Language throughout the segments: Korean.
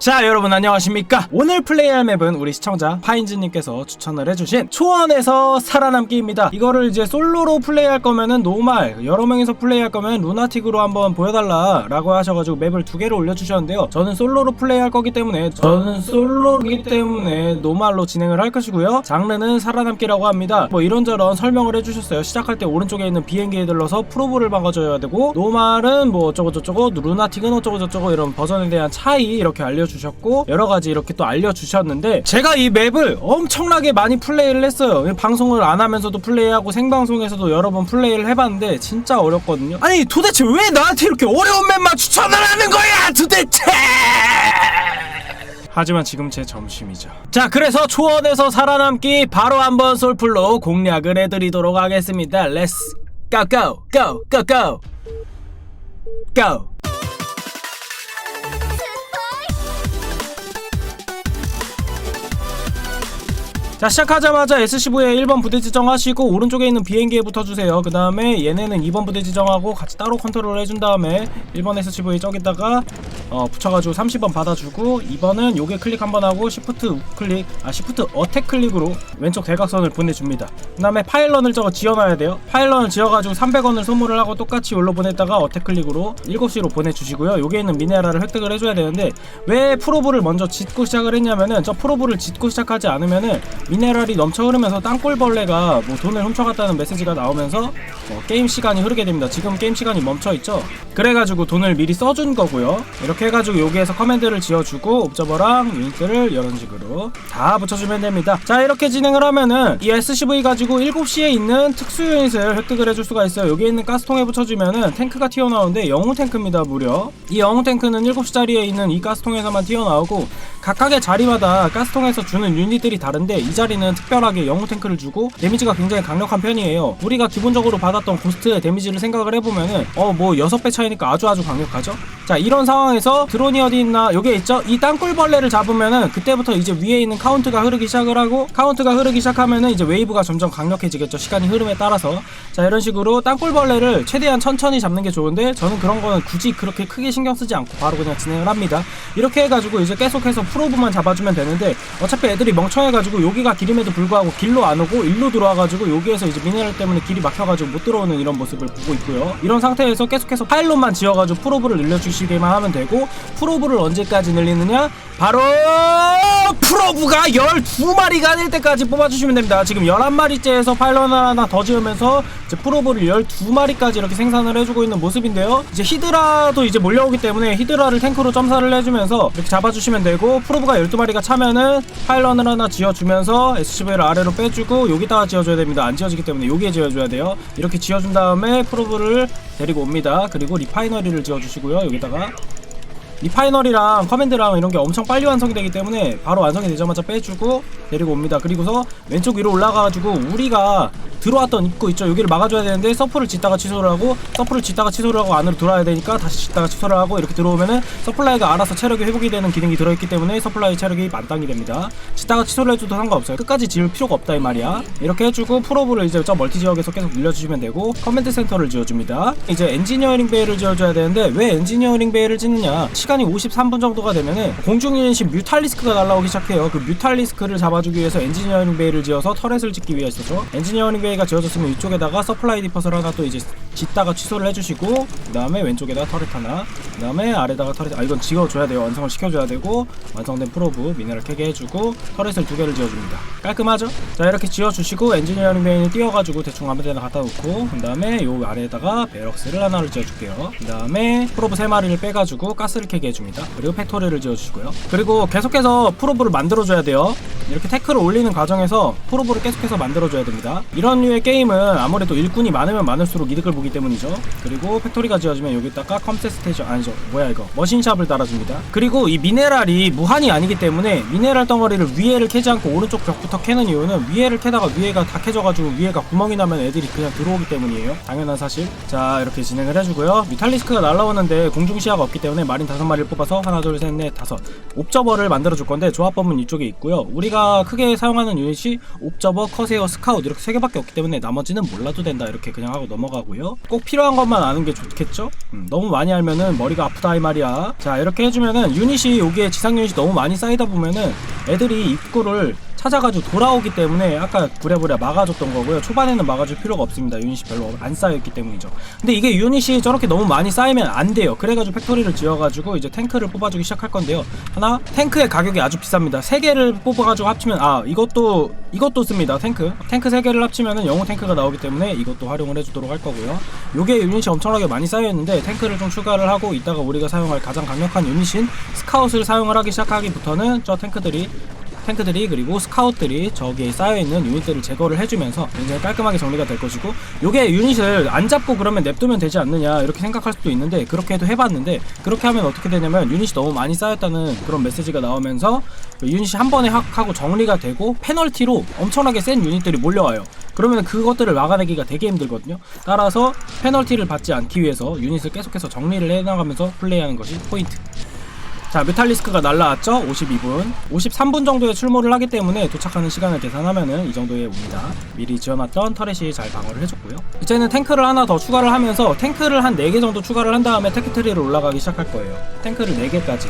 자 여러분 안녕하십니까? 오늘 플레이할 맵은 우리 시청자 파인즈님께서 추천을 해주신 초원에서 살아남기입니다. 이거를 이제 솔로로 플레이할 거면은 노말 여러 명이서 플레이할 거면 루나틱으로 한번 보여달라 라고 하셔가지고 맵을 두 개를 올려주셨는데요. 저는 솔로로 플레이할 거기 때문에 저는 솔로이기 때문에 노말로 진행을 할 것이고요. 장르는 살아남기라고 합니다. 뭐 이런저런 설명을 해주셨어요. 시작할 때 오른쪽에 있는 비행기에 들러서 프로브를 막아줘야 되고 노말은 뭐 어쩌고저쩌고 루나틱은 어쩌고저쩌고 이런 버전에 대한 차이 이렇게 알려 주셨고 여러 가지 이렇게 또 알려주셨는데 제가 이 맵을 엄청나게 많이 플레이를 했어요 방송을 안 하면서도 플레이하고 생방송에서도 여러 번 플레이를 해봤는데 진짜 어렵거든요 아니 도대체 왜 나한테 이렇게 어려운 맵만 추천을 하는 거야 도대체 하지만 지금 제 점심이죠. 자, 그래서 초원에서 살아남기 바로 한번 솔플로 공략을 해드리도록 하겠습니다. go go go go. 자 시작하자마자 SCV에 1번 부대 지정하시고 오른쪽에 있는 비행기에 붙어주세요. 그 다음에 얘네는 2번 부대 지정하고 같이 따로 컨트롤 해준 다음에 1번 SCV 저기다가 어, 붙여가지고 30번 받아주고 2번은 요게 클릭 한번 하고 시프트 우클릭 아 시프트 어택 클릭으로 왼쪽 대각선을 보내줍니다. 그 다음에 파일런을 저거 지어놔야 돼요. 파일런을 지어가지고 300원을 소모를 하고 똑같이 여기로 보냈다가 어택 클릭으로 7시로 보내주시고요. 요게 있는 미네랄을 획득을 해줘야 되는데 왜 프로브를 먼저 짓고 시작을 했냐면은 저 프로브를 짓고 시작하지 않으면은 미네랄이 넘쳐 흐르면서 땅굴벌레가 뭐 돈을 훔쳐갔다는 메시지가 나오면서 어, 게임 시간이 흐르게 됩니다. 지금 게임 시간이 멈춰 있죠. 그래가지고 돈을 미리 써준 거고요. 이렇게 해가지고 여기에서 커맨드를 지어주고 옵저버랑 유닛들을 이런 식으로 다 붙여주면 됩니다. 자 이렇게 진행을 하면은 이 SCV 가지고 7시에 있는 특수 유닛을 획득을 해줄 수가 있어요. 여기에 있는 가스통에 붙여주면은 탱크가 튀어나오는데 영웅 탱크입니다 무려. 이 영웅 탱크는 7시짜리에 있는 이 가스통에서만 튀어나오고 각각의 자리마다 가스통에서 주는 유닛들이 다른데 이 자리는 특별하게 영웅 탱크를 주고 데미지가 굉장히 강력한 편이에요. 우리가 기본적으로 받았던 고스트의 데미지를 생각을 해보면은 어 뭐 6배 차이니까 아주 아주 강력하죠. 자 이런 상황에서 드론이 어디 있나 여기에 있죠. 이 땅굴벌레를 잡으면은 그때부터 이제 위에 있는 카운트가 흐르기 시작을 하고 카운트가 흐르기 시작하면은 이제 웨이브가 점점 강력해지겠죠. 시간이 흐름에 따라서 자 이런 식으로 땅굴벌레를 최대한 천천히 잡는 게 좋은데 저는 그런 거는 굳이 그렇게 크게 신경 쓰지 않고 바로 그냥 진행을 합니다. 이렇게 해가지고 이제 계속해서 프로브만 잡아주면 되는데 어차피 애들이 멍청해가지고 여기가 길임에도 불구하고 길로 안 오고 일로 들어와가지고 여기에서 이제 미네랄 때문에 길이 막혀가지고 못 들어오는 이런 모습을 보고 있고요. 이런 상태에서 계속해서 파일럿만 지어가지고 프로브를 늘려주시기만 하면 되고 프로브를 언제까지 늘리느냐? 바로 프로브가 12마리가 될 때까지 뽑아주시면 됩니다. 지금 11마리째에서 파일럿 하나 더 지으면서 이제 프로브를 12마리까지 이렇게 생산을 해주고 있는 모습인데요. 이제 히드라도 이제 몰려오기 때문에 히드라를 탱크로 점사를 해주면서 이렇게 잡아주시면 되고 프로브가 12마리가 차면은 파일런을 하나 지어주면서 SCV를 아래로 빼주고 여기다가 지어줘야 됩니다. 안 지어지기 때문에 여기에 지어줘야 돼요. 이렇게 지어준 다음에 프로브를 데리고 옵니다. 그리고 리파이너리를 지어주시고요. 여기다가 리파이너리랑 커맨드랑 이런 게 엄청 빨리 완성이 되기 때문에 바로 완성이 되자마자 빼주고 데리고 옵니다. 그리고서 왼쪽 위로 올라가가지고 우리가 들어왔던 입구 있죠. 여기를 막아줘야 되는데 서프를 짓다가 취소를 하고 서프를 짓다가 취소를 하고 안으로 들어와야 되니까 다시 짓다가 취소를 하고 이렇게 들어오면은 서플라이가 알아서 체력이 회복이 되는 기능이 들어있기 때문에 서플라이 체력이 만땅이 됩니다. 짓다가 취소를 해줘도 상관없어요. 끝까지 지을 필요가 없다 이 말이야. 이렇게 해주고 프로브를 이제 저 멀티 지역에서 계속 늘려주시면 되고 커맨드 센터를 지어줍니다. 이제 엔지니어링 베이를 지어줘야 되는데 왜 엔지니어링 베이를 짓느냐? 시간 이 53분 정도가 되면은 공중 유닛이 뮤탈리스크가 날라오기 시작해요. 그 뮤탈리스크를 잡아주기 위해서 엔지니어링 베이를 지어서 터렛을 짓기 위해서죠. 엔지니어링 베이가 지어졌으면 이쪽에다가 서플라이 디퍼스를 하나 또 이제 짓다가 취소를 해주시고 그 다음에 왼쪽에다가 터렛 하나 그 다음에 아래다가 터렛 아 이건 지어줘야 돼요. 완성을 시켜줘야 되고 완성된 프로브 미네랄 캐게 해주고 터렛을 두 개를 지어줍니다. 깔끔하죠? 자 이렇게 지어주시고 엔지니어링 베이는 띄워가지고 대충 아무 데나 갖다 놓고 그 다음에 요 아래에다가 베럭스를 하나를 지어줄게요. 그 다음에 프로브 세 마리를 빼가지고 가스를 캐게 해줍니다. 그리고 팩토리를 지어주시고요. 그리고 계속해서 프로브를 만들어줘야 돼요. 이렇게 태클을 올리는 과정에서 프로브를 계속해서 만들어줘야 됩니다. 이런 류의 게임은 아무래도 일꾼이 많으면 많을수록 이득을 보기 때문이죠. 그리고 팩토리가 지어지면 여기다가 컴셋 스테이션 아니죠. 뭐야 이거 머신샵을 달아줍니다. 그리고 이 미네랄이 무한이 아니기 때문에 미네랄 덩어리를 위에를 캐지 않고 오른쪽 벽부터 캐는 이유는 위에를 캐다가 위에가 다 캐져가지고 위에가 구멍이 나면 애들이 그냥 들어오기 때문이에요. 당연한 사실. 자 이렇게 진행을 해주고요. 뮤탈리스크가 날라오는데 공중 시야가 없기 때문에 마린 다섯 다섯 마리를 뽑아서 하나 둘 셋 넷 다섯. 옵저버를 만들어 줄 건데 조합법은 이쪽에 있고요. 우리가 크게 사용하는 유닛이 옵저버 커세어 스카웃 이렇게 세 개밖에 없기 때문에 나머지는 몰라도 된다 이렇게 그냥 하고 넘어가고요. 꼭 필요한 것만 아는 게 좋겠죠? 음, 너무 많이 알면은 머리가 아프다 이 말이야. 자 이렇게 해주면은 유닛이 여기에 지상 유닛이 너무 많이 쌓이다 보면은 애들이 입구를 찾아가지고 돌아오기 때문에 아까 부랴부랴 막아줬던 거고요. 초반에는 막아줄 필요가 없습니다. 유닛이 별로 안 쌓여있기 때문이죠. 근데 이게 유닛이 저렇게 너무 많이 쌓이면 안 돼요. 그래가지고 팩토리를 지어가지고 이제 탱크를 뽑아주기 시작할 건데요. 하나 탱크의 가격이 아주 비쌉니다. 세 개를 뽑아가지고 합치면 아 이것도 이것도 씁니다. 탱크 탱크 세 개를 합치면은 영웅 탱크가 나오기 때문에 이것도 활용을 해주도록 할 거고요. 요게 유닛이 엄청나게 많이 쌓여있는데 탱크를 좀 추가를 하고 이따가 우리가 사용할 가장 강력한 유닛인 스카웃을 사용을 하기 시작하기부터는 저 탱크들이 탱크들이 그리고 스카웃들이 저기에 쌓여있는 유닛들을 제거를 해주면서 굉장히 깔끔하게 정리가 될 것이고 요게 유닛을 안 잡고 그러면 냅두면 되지 않느냐 이렇게 생각할 수도 있는데 그렇게 해도 해봤는데 그렇게 하면 어떻게 되냐면 유닛이 너무 많이 쌓였다는 그런 메시지가 나오면서 그 유닛이 한 번에 확 하고 정리가 되고 페널티로 엄청나게 센 유닛들이 몰려와요. 그러면 그것들을 막아내기가 되게 힘들거든요. 따라서 페널티를 받지 않기 위해서 유닛을 계속해서 정리를 해나가면서 플레이하는 것이 포인트 자, 뮤탈리스크가 날라왔죠? 52분. 53분 정도에 출몰을 하기 때문에 도착하는 시간을 계산하면은 이 정도에 옵니다. 미리 지어놨던 터렛이 잘 방어를 해줬고요. 이제는 탱크를 하나 더 추가를 하면서 탱크를 한 4개 정도 추가를 한 다음에 테크트리를 올라가기 시작할 거예요. 탱크를 4개까지.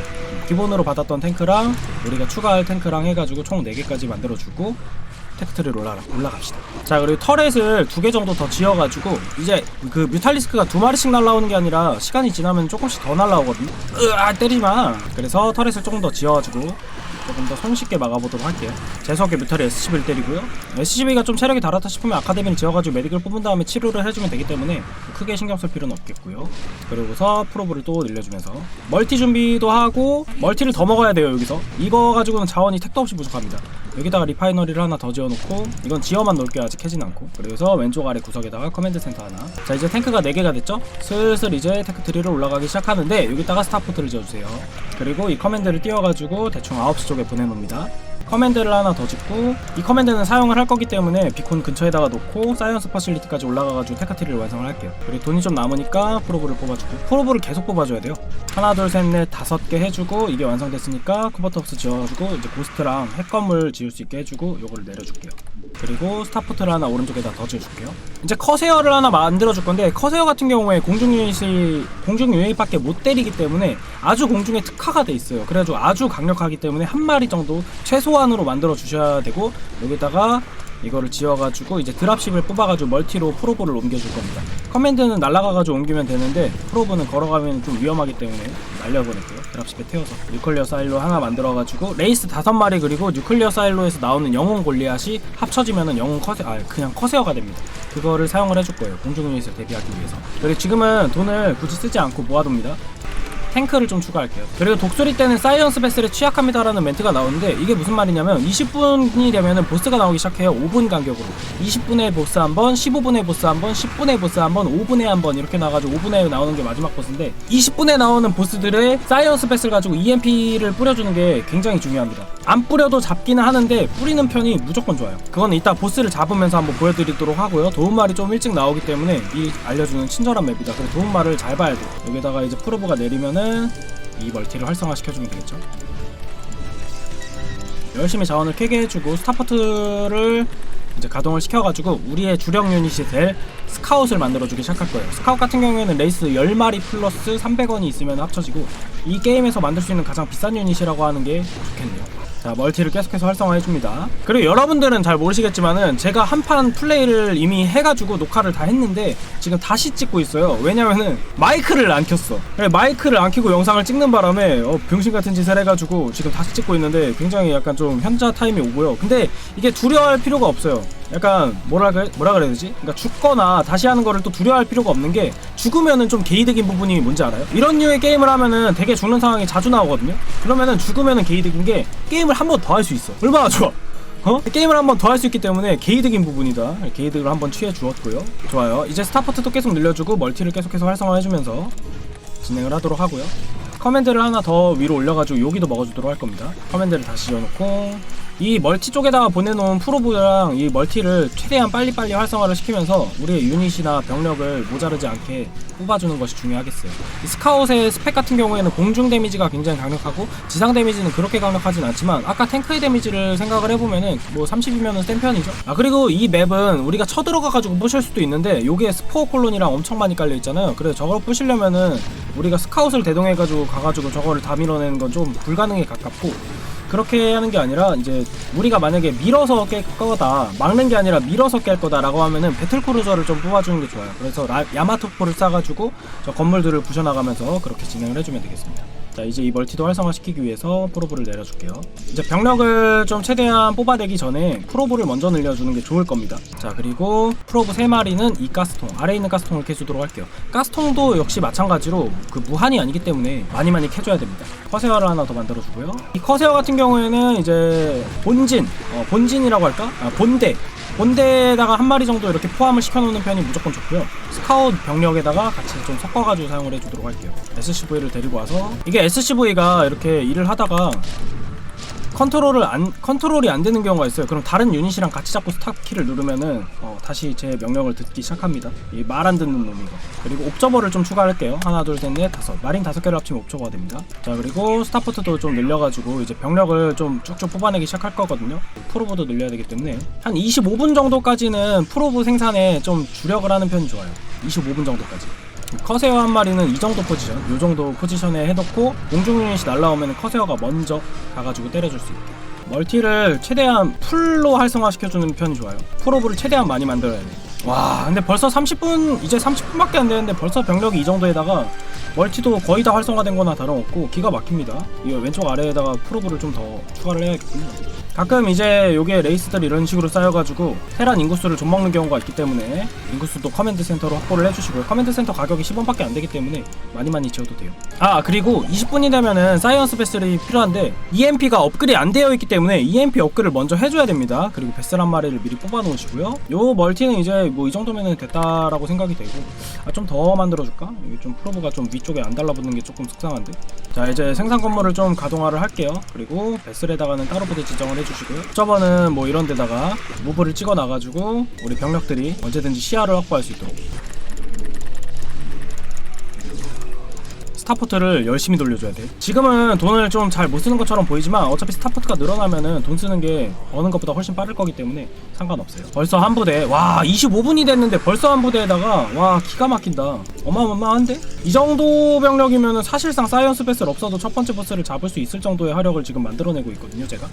기본으로 받았던 탱크랑 우리가 추가할 탱크랑 해가지고 총 4개까지 만들어주고 테크트리를 올라가, 올라갑시다. 자 그리고 터렛을 두 개 정도 더 지어가지고 이제 그 뮤탈리스크가 두 마리씩 날라오는 게 아니라 시간이 지나면 조금씩 더 날라오거든요. 으아 때리지마. 그래서 터렛을 조금 더 지어가지고 조금 더 손쉽게 막아보도록 할게요. 재수없게 뮤탈이 SCB를 때리고요. SCB가 좀 체력이 달았다 싶으면 아카데미를 지어가지고 메딕을 뽑은 다음에 치료를 해주면 되기 때문에 크게 신경 쓸 필요는 없겠고요. 그리고서 프로브를 또 늘려주면서 멀티 준비도 하고 멀티를 더 먹어야 돼요 여기서. 이거 가지고는 자원이 택도 없이 부족합니다. 여기다가 리파이너리를 하나 더 지어놓고 이건 지어만 놓을게요 아직 캐진 않고 그래서 왼쪽 아래 구석에다가 커맨드 센터 하나 자 이제 탱크가 4개가 됐죠 슬슬 이제 테크 트리를 올라가기 시작하는데 여기다가 스타포트를 지어주세요 그리고 이 커맨드를 띄워가지고 대충 9시 쪽에 보내놓습니다. 커맨드를 하나 더 짓고 이 커맨드는 사용을 할 거기 때문에 비콘 근처에다가 놓고 사이언스 파실리티까지 올라가가지고 테카트리를 완성을 할게요. 그리고 돈이 좀 남으니까 프로브를 뽑아주고 프로브를 계속 뽑아줘야 돼요. 하나 둘 셋 넷 다섯 개 해주고 이게 완성됐으니까 쿠버트업스 지어가지고 이제 고스트랑 핵건물 지을 수 있게 해주고 요거를 내려줄게요 그리고 스타포트를 하나 오른쪽에다 더 지어줄게요. 이제 커세어를 하나 만들어줄 건데 커세어 같은 경우에 공중 유닛이 공중 유닛밖에 못 때리기 때문에 아주 공중에 특화가 돼 있어요. 그래가지고 아주 강력하기 때문에 한 마리 정도 최소한으로 만들어 주셔야 되고 여기다가 이거를 지어가지고 이제 드랍십을 뽑아가지고 멀티로 프로브를 옮겨줄 겁니다. 커맨드는 날아가가지고 옮기면 되는데 프로브는 걸어가면 좀 위험하기 때문에 날려보낼게요. 드랍십에 태워서 뉴클리어 사일로 하나 만들어가지고 레이스 다섯 마리 그리고 뉴클리어 사일로에서 나오는 영웅 골리앗이 합쳐지면은 영웅 커세 아 그냥 커세어가 됩니다. 그거를 사용을 해줄 거예요. 공중 유닛을 대비하기 위해서. 그리고 지금은 돈을 굳이 쓰지 않고 모아둡니다. 탱크를 좀 추가할게요. 그리고 독수리 때는 사이언스 베슬에 취약합니다라는 멘트가 나오는데 이게 무슨 말이냐면 20분이 되면은 보스가 나오기 시작해요. 5분 간격으로. 20분에 보스 한 번, 15분에 보스 한 번, 10분에 보스 한 번, 5분에 한 번 이렇게 나가지고 5분에 나오는 게 마지막 보스인데 20분에 나오는 보스들의 사이언스 베슬 가지고 EMP를 뿌려주는 게 굉장히 중요합니다. 안 뿌려도 잡기는 하는데 뿌리는 편이 무조건 좋아요. 그건 이따 보스를 잡으면서 한번 보여드리도록 하고요. 도움말이 좀 일찍 나오기 때문에 이 알려주는 친절한 맵이다. 그래서 도움말을 잘 봐야 돼요. 여기다가 이제 프로브가 내리 면은 이 멀티를 활성화 시켜주면 되겠죠. 열심히 자원을 캐게 해주고 스타포트를 이제 가동을 시켜가지고 우리의 주력 유닛이 될 스카웃을 만들어주기 시작할 거예요. 스카웃 같은 경우에는 레이스 10마리 플러스 300원이 있으면 합쳐지고 이 게임에서 만들 수 있는 가장 비싼 유닛이라고 하는 게 좋겠네요. 자 멀티를 계속해서 활성화해줍니다. 그리고 여러분들은 잘 모르시겠지만은 제가 한 판 플레이를 이미 해가지고 녹화를 다 했는데 지금 다시 찍고 있어요. 왜냐면은 마이크를 안 켰어. 그래, 마이크를 안 켜고 영상을 찍는 바람에 어, 병신 같은 짓을 해가지고 지금 다시 찍고 있는데 굉장히 약간 좀 현자 타임이 오고요. 근데 이게 두려워할 필요가 없어요. 약간 뭐라 그래 뭐라 그래야 되지? 그러니까 죽거나 다시 하는 거를 또 두려워할 필요가 없는 게 죽으면은 좀 개이득인 부분이 뭔지 알아요? 이런 류의 게임을 하면은 되게 죽는 상황이 자주 나오거든요. 그러면은 죽으면은 개이득인 게 게임을 한 번 더 할 수 있어. 얼마나 좋아? 어? 게임을 한 번 더 할 수 있기 때문에 개이득인 부분이다. 개이득을 한번 취해 주었고요. 좋아요. 이제 스타포트도 계속 늘려주고 멀티를 계속해서 활성화해주면서 진행을 하도록 하고요. 커맨드를 하나 더 위로 올려가지고 여기도 먹어주도록 할 겁니다. 커맨드를 다시 지어놓고 이 멀티 쪽에다가 보내놓은 프로브랑 이 멀티를 최대한 빨리빨리 활성화를 시키면서 우리의 유닛이나 병력을 모자르지 않게 뽑아주는 것이 중요하겠어요. 이 스카웃의 스펙 같은 경우에는 공중 데미지가 굉장히 강력하고 지상 데미지는 그렇게 강력하진 않지만 아까 탱크의 데미지를 생각을 해보면은 뭐 30이면은 센 편이죠. 아 그리고 이 맵은 우리가 쳐들어가가지고 부실 수도 있는데 요게 스포어 콜론이랑 엄청 많이 깔려 있잖아요. 그래서 저걸 부시려면은 우리가 스카웃을 대동해가지고 가가지고 저거를 다 밀어내는 건 좀 불가능에 가깝고 그렇게 하는 게 아니라 이제 우리가 만약에 밀어서 깰 거다 막는 게 아니라 밀어서 깰 거다라고 하면은 배틀크루저를 좀 뽑아주는 게 좋아요. 그래서 라- 야마토포를 쏴가지고 저 건물들을 부셔나가면서 그렇게 진행을 해주면 되겠습니다 자 이제 이 멀티도 활성화시키기 위해서 프로브를 내려줄게요. 이제 병력을 좀 최대한 뽑아내기 전에 프로브를 먼저 늘려주는 게 좋을 겁니다. 자 그리고 프로브 3마리는 이 가스통 아래에 있는 가스통을 캐주도록 할게요. 가스통도 역시 마찬가지로 그 무한이 아니기 때문에 많이 많이 캐줘야 됩니다. 커세어를 하나 더 만들어주고요. 이 커세어 같은 경우에는 이제 본진 어, 본진이라고 할까? 아, 본대 본대에다가 한 마리 정도 이렇게 포함을 시켜놓는 편이 무조건 좋고요. 스카웃 병력에다가 같이 좀 섞어가지고 사용을 해주도록 할게요. SCV를 데리고 와서 이게 SCV가 이렇게 일을 하다가 컨트롤을 안 컨트롤이 안 되는 경우가 있어요. 그럼 다른 유닛이랑 같이 잡고 스탑 키를 누르면은 어, 다시 제 명령을 듣기 시작합니다. 이말안 듣는 놈이거. 그리고 옵저버를 좀 추가할게요. 하나, 둘, 셋, 넷, 다섯. 마린 다섯 개를 합치면 옵저버가 됩니다. 자 그리고 스타포트도 좀 늘려가지고 이제 병력을 좀 쭉쭉 뽑아내기 시작할 거거든요. 프로브도 늘려야 되기 때문에 한 25분 정도까지는 프로브 생산에 좀 주력을 하는 편이 좋아요. 25분 정도까지. 커세어 한 마리는 이 정도 포지션, 이 정도 포지션에 해놓고 공중 유닛이 날라오면 커세어가 먼저 가가지고 때려줄 수 있게. 멀티를 최대한 풀로 활성화시켜주는 편이 좋아요. 프로브를 최대한 많이 만들어야 돼. 와, 근데 벌써 30분, 이제 30분밖에 안 되는데 벌써 병력이 이 정도에다가 멀티도 거의 다 활성화된 거나 다름없고 기가 막힙니다. 이 왼쪽 아래에다가 프로브를 좀 더 추가를 해야겠군요. 가끔 이제 요게 레이스들이 이런 식으로 쌓여가지고 테란 인구수를 좀 먹는 경우가 있기 때문에 인구수도 커맨드 센터로 확보를 해주시고요. 커맨드 센터 가격이 10원밖에 안 되기 때문에 많이 많이 지어도 돼요. 아 그리고 20분이 되면은 사이언스 베슬이 필요한데 EMP가 업글이 안 되어 있기 때문에 EMP 업글을 먼저 해줘야 됩니다. 그리고 베슬 한 마리를 미리 뽑아 놓으시고요. 요 멀티는 이제 뭐 이 정도면은 됐다라고 생각이 되고 아, 좀 더 만들어줄까? 이게 좀 프로브가 좀 위 쪽에 안 달라붙는 게 조금 속상한데. 자 이제 생산 건물을 좀 가동화를 할게요. 그리고 베슬에다가는 따로 부대 지정을 해주시고요. 저번은 뭐 이런 데다가 무브를 찍어 놔가지고 우리 병력들이 언제든지 시야를 확보할 수 있도록 스타포트를 열심히 돌려줘야 돼. 지금은 돈을 좀 잘 못 쓰는 것처럼 보이지만 어차피 스타포트가 늘어나면은 돈 쓰는 게 버는 것보다 훨씬 빠를 거기 때문에 상관없어요. 벌써 한 부대, 와 25분이 됐는데 벌써 한 부대에다가 와 기가 막힌다. 어마어마한데? 이 정도 병력이면은 사실상 사이언스 베스를 없어도 첫 번째 보스를 잡을 수 있을 정도의 화력을 지금 만들어내고 있거든요, 제가.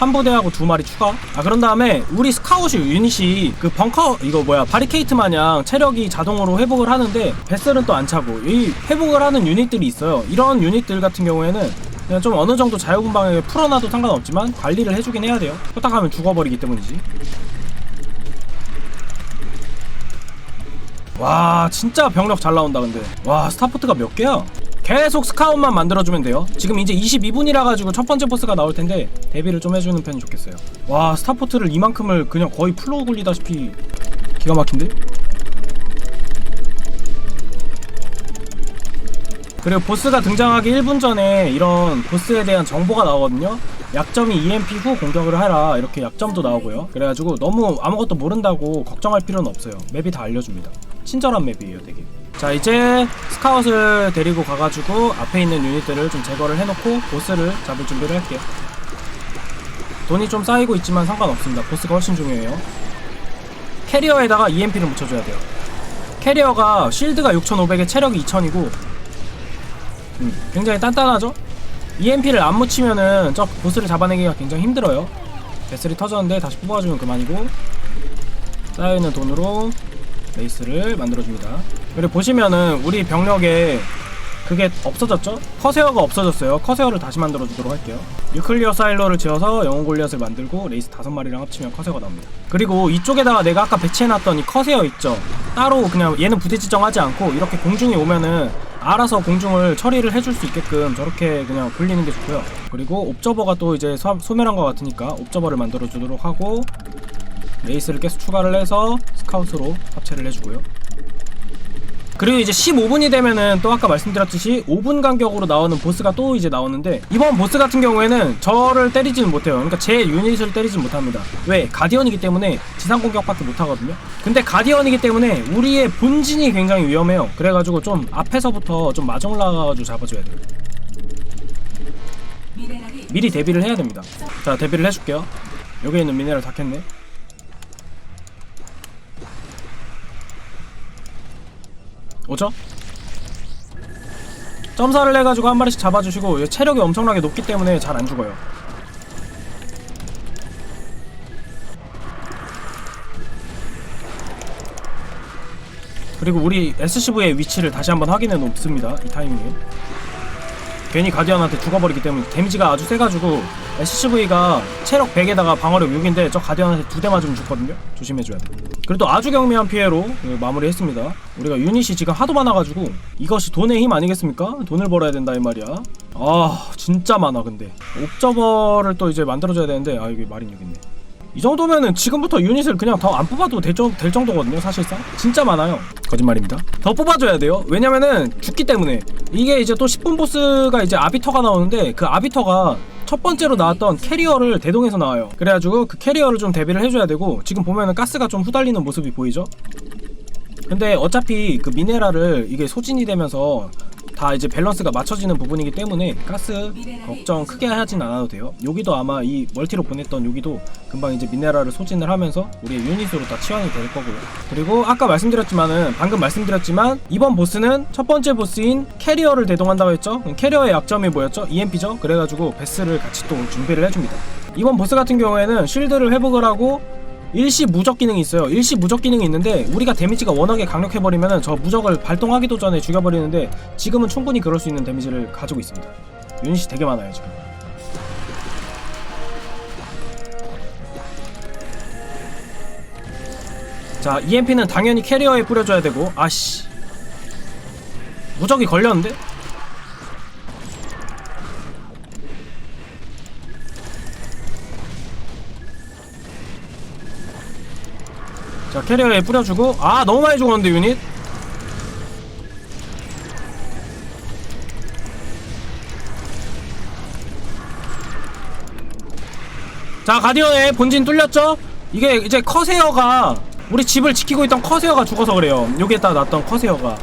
한 부대하고 두 마리 추가. 아 그런 다음에 우리 스카우트 유닛이 그 벙커 이거 뭐야 바리케이트 마냥 체력이 자동으로 회복을 하는데 베슬은 또 안 차고 이 회복을 하는 유닛들이 있어요. 이런 유닛들 같은 경우에는 그냥 좀 어느 정도 자유분방하게 풀어놔도 상관없지만 관리를 해주긴 해야 돼요. 후딱하면 죽어버리기 때문이지. 와 진짜 병력 잘 나온다 근데 와 스타포트가 몇 개야? 계속 스카웃만 만들어주면 돼요 지금 이제 22분이라 가지고 첫 번째 보스가 나올 텐데 대비를 좀 해주는 편이 좋겠어요 와 스타포트를 이만큼을 그냥 거의 풀로 굴리다시피 기가 막힌데? 그리고 보스가 등장하기 1분 전에 이런 보스에 대한 정보가 나오거든요. 약점이 EMP 후 공격을 하라 이렇게 약점도 나오고요. 그래가지고 너무 아무것도 모른다고 걱정할 필요는 없어요. 맵이 다 알려줍니다. 친절한 맵이에요, 되게. 자 이제 스카웃을 데리고 가가지고 앞에 있는 유닛들을 좀 제거를 해놓고 보스를 잡을 준비를 할게요. 돈이 좀 쌓이고 있지만 상관없습니다. 보스가 훨씬 중요해요. 캐리어에다가 EMP를 묻혀줘야 돼요. 캐리어가 실드가 6,500에 체력이 2,000이고 음, 굉장히 단단하죠? EMP를 안 묻히면은 저 보스를 잡아내기가 굉장히 힘들어요. 배슬이 터졌는데 다시 뽑아주면 그만이고 쌓여있는 돈으로 레이스를 만들어줍니다. 그리고 보시면은 우리 병력에 그게 없어졌죠? 커세어가 없어졌어요. 커세어를 다시 만들어주도록 할게요. 뉴클리어 사일러를 지어서 영웅 골리앗을 만들고 레이스 다섯 마리랑 합치면 커세어가 나옵니다. 그리고 이쪽에다가 내가 아까 배치해놨던 이 커세어 있죠? 따로 그냥 얘는 부대 지정하지 않고 이렇게 공중이 오면은 알아서 공중을 처리를 해줄 수 있게끔 저렇게 그냥 굴리는 게 좋고요. 그리고 옵저버가 또 이제 소, 소멸한 것 같으니까 옵저버를 만들어 주도록 하고 레이스를 계속 추가를 해서 스카웃으로 합체를 해주고요. 그리고 이제 15분이 되면은 또 아까 말씀드렸듯이 5분 간격으로 나오는 보스가 또 이제 나오는데 이번 보스 같은 경우에는 저를 때리지는 못해요. 그러니까 제 유닛을 때리진 못합니다. 왜? 가디언이기 때문에 지상 공격밖에 못하거든요. 근데 가디언이기 때문에 우리의 본진이 굉장히 위험해요. 그래가지고 좀 앞에서부터 좀 마중 올라가가지고 잡아줘야 돼요. 미리 대비를 해야 됩니다. 자 대비를 해줄게요. 여기 있는 미네랄 다 캤네. 오죠? 점사를 해가지고 한 마리씩 잡아주시고 얘 체력이 엄청나게 높기 때문에 잘 안 죽어요. 그리고 우리 SCV의 위치를 다시 한번 확인해 놓습니다. 이 타이밍에. 괜히 가디언한테 죽어버리기 때문에 데미지가 아주 세가지고 SCV가 체력 100에다가 방어력 6인데 저 가디언한테 두 대 맞으면 죽거든요 조심해줘야 돼 그래도 아주 경미한 피해로 예, 마무리했습니다 우리가 유닛이 지금 하도 많아가지고 이것이 돈의 힘 아니겠습니까? 돈을 벌어야 된다 이 말이야. 아 진짜 많아 근데. 옵저버를 또 이제 만들어줘야 되는데 아 여기 마린 여기 있네. 이 정도면은 지금부터 유닛을 그냥 더 안 뽑아도 될, 정, 될 정도거든요 사실상. 진짜 많아요. 거짓말입니다. 더 뽑아줘야 돼요. 왜냐면은 죽기 때문에. 이게 이제 또 10분 보스가 이제 아비터가 나오는데 그 아비터가 첫 번째로 나왔던 캐리어를 대동해서 나와요. 그래가지고 그 캐리어를 좀 대비를 해줘야 되고 지금 보면은 가스가 좀 후달리는 모습이 보이죠 근데 어차피 그 미네랄을 이게 소진이 되면서 다 이제 밸런스가 맞춰지는 부분이기 때문에 가스 걱정 크게 하진 않아도 돼요. 여기도 아마 이 멀티로 보냈던 여기도 금방 이제 미네랄을 소진을 하면서 우리의 유닛으로 다 치환이 될 거고요. 그리고 아까 말씀드렸지만은 방금 말씀드렸지만 이번 보스는 첫 번째 보스인 캐리어를 대동한다고 했죠. 캐리어의 약점이 뭐였죠? EMP죠. 그래가지고 베스를 같이 또 준비를 해줍니다. 이번 보스 같은 경우에는 쉴드를 회복을 하고 일시 무적 기능이 있어요. 일시 무적 기능이 있는데 우리가 데미지가 워낙에 강력해버리면은 저 무적을 발동하기도 전에 죽여버리는데 지금은 충분히 그럴 수 있는 데미지를 가지고 있습니다. 유닛이 되게 많아요 지금. 자 EMP는 당연히 캐리어에 뿌려줘야 되고 아씨 무적이 걸렸는데? 캐리어에 뿌려주고 아 너무 많이 죽었는데 유닛? 자 가디언의 본진 뚫렸죠? 이게 이제 커세어가 우리 집을 지키고 있던 커세어가 죽어서 그래요. 여기에다 놨던 커세어가.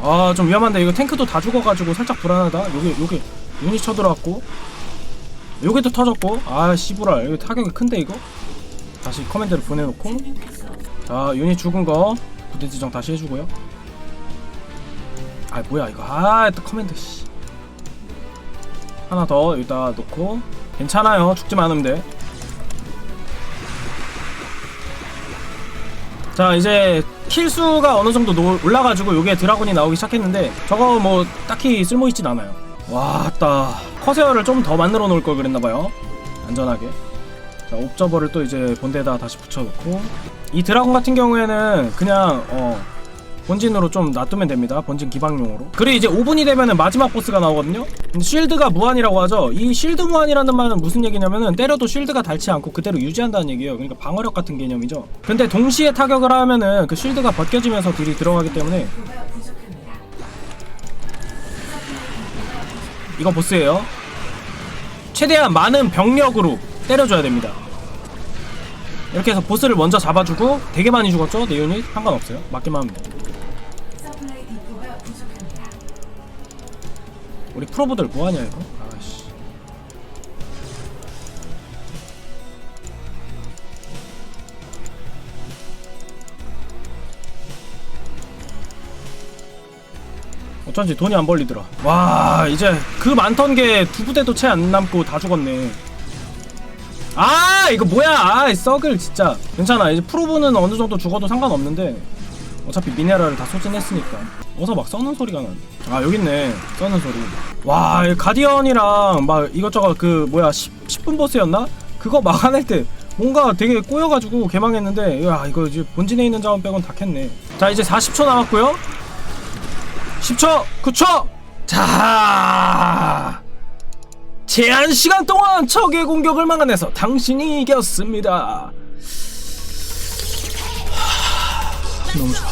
아 좀 위험한데. 이거 탱크도 다 죽어가지고 살짝 불안하다. 여기 여기 유닛 쳐들어왔고. 여기도 터졌고. 아 씨부랄. 이거 타격이 큰데 이거 다시 커맨드를 보내놓고. 자 유닛 죽은 거 부대 지정 다시 해주고요. 아 뭐야 이거. 아또 커맨드 씨. 하나 더 여기다 놓고. 괜찮아요. 죽지만 않으면 돼 자 이제 킬수가 어느 정도 노- 올라가지고 요게 드라곤이 나오기 시작했는데 저거 뭐 딱히 쓸모있진 않아요. 와따 커세어를 좀 더 만들어 놓을 걸 그랬나봐요. 안전하게 자 옵저버를 또 이제 본대에다 다시 붙여놓고. 이 드라곤 같은 경우에는 그냥 어 본진으로 좀 놔두면 됩니다. 본진 기방용으로. 그리고 이제 5분이 되면은 마지막 보스가 나오거든요. 쉴드가 무한이라고 하죠. 이 쉴드 무한이라는 말은 무슨 얘기냐면은 때려도 쉴드가 닳지 않고 그대로 유지한다는 얘기예요. 그러니까 방어력 같은 개념이죠. 근데 동시에 타격을 하면은 그 쉴드가 벗겨지면서 딜이 들어가기 때문에 이건 보스예요. 최대한 많은 병력으로 때려줘야 됩니다. 이렇게 해서 보스를 먼저 잡아주고 되게 많이 죽었죠? 내 유닛? 상관없어요. 맞기만 돼 우리 프로보들 뭐하냐 이거? 아씨. 어쩐지 돈이 안 벌리더라. 와 이제 그 많던 게 두 부대도 채 안 남고 다 죽었네 아 이거 뭐야? 아 썩을 진짜. 괜찮아. 이제 프로브는 어느 정도 죽어도 상관없는데 어차피 미네랄을 다 소진했으니까. 어서 막 써는 소리가 아 여기 있네. 써는 소리. 와이 가디언이랑 막 이것저것 그 뭐야 10, 10분 보스였나? 그거 막아낼 때 뭔가 되게 꼬여가지고 개망했는데 야 이거 이제 본진에 있는 자원 빼곤 다 캤네. 자 이제 40초 남았고요. 10초 9초. 자 제한 시간 동안 적의 공격을 막아내서 당신이 이겼습니다. 하, 너무 좋아